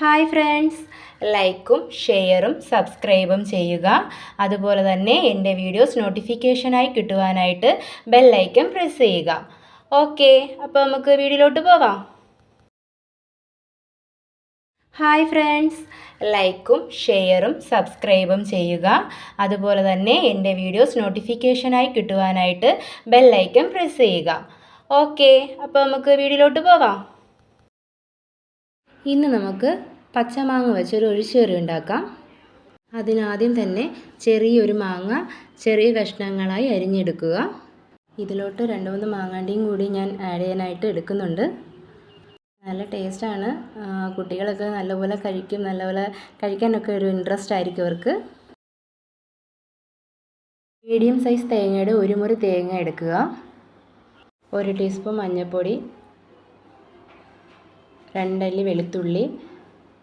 Hi friends ലൈക്കും ഷെയറും സബ്സ്ക്രൈബും ചെയ്യുക. അതുപോലെ തന്നെ എന്റെ വീഡിയോസ് നോട്ടിഫിക്കേഷനായി കിട്ടുവാനായിട്ട് ബെല്ലൈക്കൺ പ്രസ് ചെയ്യുക. ഓക്കെ അപ്പോൾ നമുക്ക് വീഡിയോയിലോട്ട് പോവാം. ഹായ് ഫ്രണ്ട്സ് ലൈക്കും ഷെയറും സബ്സ്ക്രൈബും ചെയ്യുക. അതുപോലെ തന്നെ എന്റെ വീഡിയോസ് നോട്ടിഫിക്കേഷനായി കിട്ടുവാനായിട്ട് ബെല്ലൈക്കൺ പ്രസ് ചെയ്യുക. ഓക്കെ അപ്പോൾ നമുക്ക് വീഡിയോയിലോട്ട് പോവാം. ഇന്ന് നമുക്ക് പച്ചമാങ്ങ വെച്ചൊരു ഒഴിച്ചുകറി ഉണ്ടാക്കാം. അതിനാദ്യം തന്നെ ചെറിയൊരു മാങ്ങ ചെറിയ കഷ്ണങ്ങളായി അരിഞ്ഞെടുക്കുക. ഇതിലോട്ട് രണ്ട് മൂന്ന് മാങ്ങാണ്ടിയും കൂടി ഞാൻ ആഡ് ചെയ്യാനായിട്ട് എടുക്കുന്നുണ്ട്. നല്ല ടേസ്റ്റാണ് കുട്ടികളൊക്കെ നല്ലപോലെ കഴിക്കും നല്ലപോലെ കഴിക്കാനൊക്കെ ഒരു ഇൻട്രസ്റ്റ് ആയിരിക്കും അവർക്ക്. മീഡിയം സൈസ് തേങ്ങയുടെ ഒരു മുറി തേങ്ങ എടുക്കുക. ഒരു ടീസ്പൂൺ മഞ്ഞൾപ്പൊടി രണ്ടല്ലി വെളുത്തുള്ളി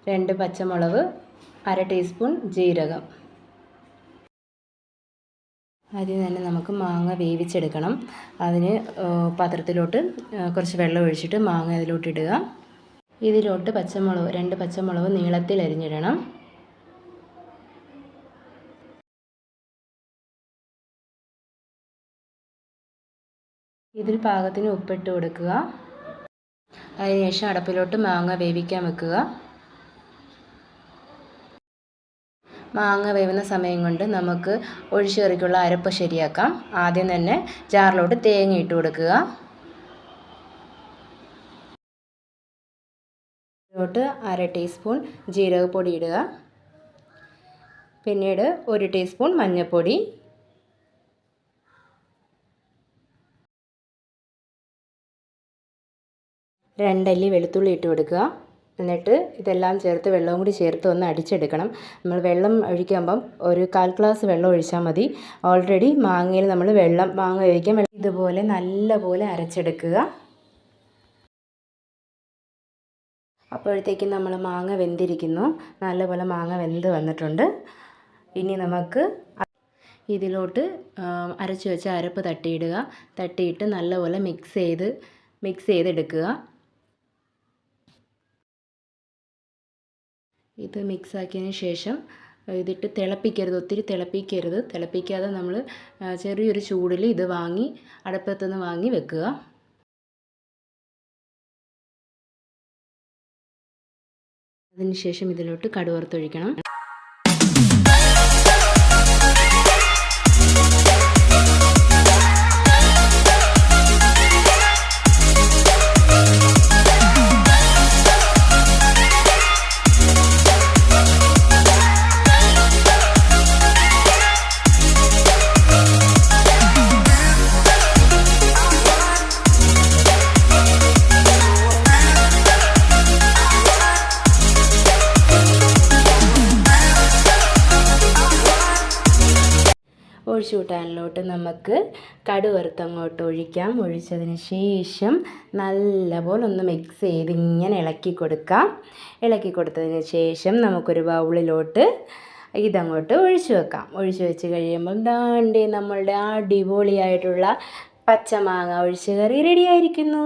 രണ്ട് പച്ചമുളക് അര ടീസ്പൂൺ ജീരകം. ആദ്യം തന്നെ നമുക്ക് മാങ്ങ വേവിച്ചെടുക്കണം. അതിന് പാത്രത്തിലോട്ട് കുറച്ച് വെള്ളം ഒഴിച്ചിട്ട് മാങ്ങ അതിലോട്ട് ഇടുക. ഇതിലോട്ട് പച്ചമുളക് രണ്ട് പച്ചമുളക് നീളത്തിൽ അരിഞ്ഞിടണം. ഇതിൽ പാകത്തിന് ഉപ്പിട്ട് കൊടുക്കുക. അതിനുശേഷം അടപ്പിലോട്ട് മാങ്ങ വേവിക്കാൻ വെക്കുക. മാങ്ങ വേവുന്ന സമയം കൊണ്ട് നമുക്ക് ഒഴിച്ചുകറിക്കുള്ള അരപ്പ് ശരിയാക്കാം. ആദ്യം തന്നെ ജാറിലോട്ട് തേങ്ങ ഇട്ട് കൊടുക്കുക. ഇതിലോട്ട് അര ടീസ്പൂൺ ജീരകപ്പൊടി ഇടുക. പിന്നീട് ഒരു ടീസ്പൂൺ മഞ്ഞൾപ്പൊടി. രണ്ടല്ലി വെളുത്തുള്ളി ഇട്ട് കൊടുക്കുക. എന്നിട്ട് ഇതെല്ലാം ചേർത്ത് വെള്ളവും കൂടി ചേർത്ത് ഒന്ന് അടിച്ചെടുക്കണം. നമ്മൾ വെള്ളം ഒഴിക്കുമ്പം ഒരു കാൽ ഗ്ലാസ് വെള്ളം ഒഴിച്ചാൽ മതി. ഓൾറെഡി മാങ്ങയിൽ നമ്മൾ വെള്ളം മാങ്ങ ഒഴിക്കാൻ ഇതുപോലെ നല്ലപോലെ അരച്ചെടുക്കുക. അപ്പോഴത്തേക്കും നമ്മൾ മാങ്ങ വെന്തിരിക്കുന്നു. നല്ലപോലെ മാങ്ങ വെന്ത് വന്നിട്ടുണ്ട്. ഇനി നമുക്ക് ഇതിലോട്ട് അരച്ച് വെച്ച അരപ്പ് തട്ടിയിടുക. തട്ടിയിട്ട് നല്ലപോലെ മിക്സ് ചെയ്ത് മിക്സ് ചെയ്തെടുക്കുക. ഇത് മിക്സ് ആക്കിയതിന് ശേഷം ഇതിട്ട് തിളപ്പിക്കരുത് ഒത്തിരി തിളപ്പിക്കരുത്. തിളപ്പിക്കാതെ നമ്മൾ ചെറിയൊരു ചൂടിൽ ഇത് വാങ്ങി അടുപ്പത്തുനിന്ന് വാങ്ങി വെക്കുക. അതിനുശേഷം ഇതിലോട്ട് കടുവറുത്തൊഴിക്കണം. ഒഴിച്ചു കൂട്ടാനിലോട്ട് നമുക്ക് കടുവറുത്ത് അങ്ങോട്ട് ഒഴിക്കാം. ഒഴിച്ചതിന് ശേഷം നല്ലപോലെ ഒന്ന് മിക്സ് ചെയ്ത് ഇങ്ങനെ ഇളക്കി കൊടുക്കാം. ഇളക്കി കൊടുത്തതിന് ശേഷം നമുക്കൊരു ബൗളിലോട്ട് ഇതങ്ങോട്ട് ഒഴിച്ചു വെക്കാം. ഒഴിച്ചു വെച്ച് കഴിയുമ്പോൾ ദാണ്ടി നമ്മളുടെ അടിപൊളിയായിട്ടുള്ള പച്ചമാങ്ങ ഒഴിച്ച് കറി റെഡി ആയിരിക്കുന്നു.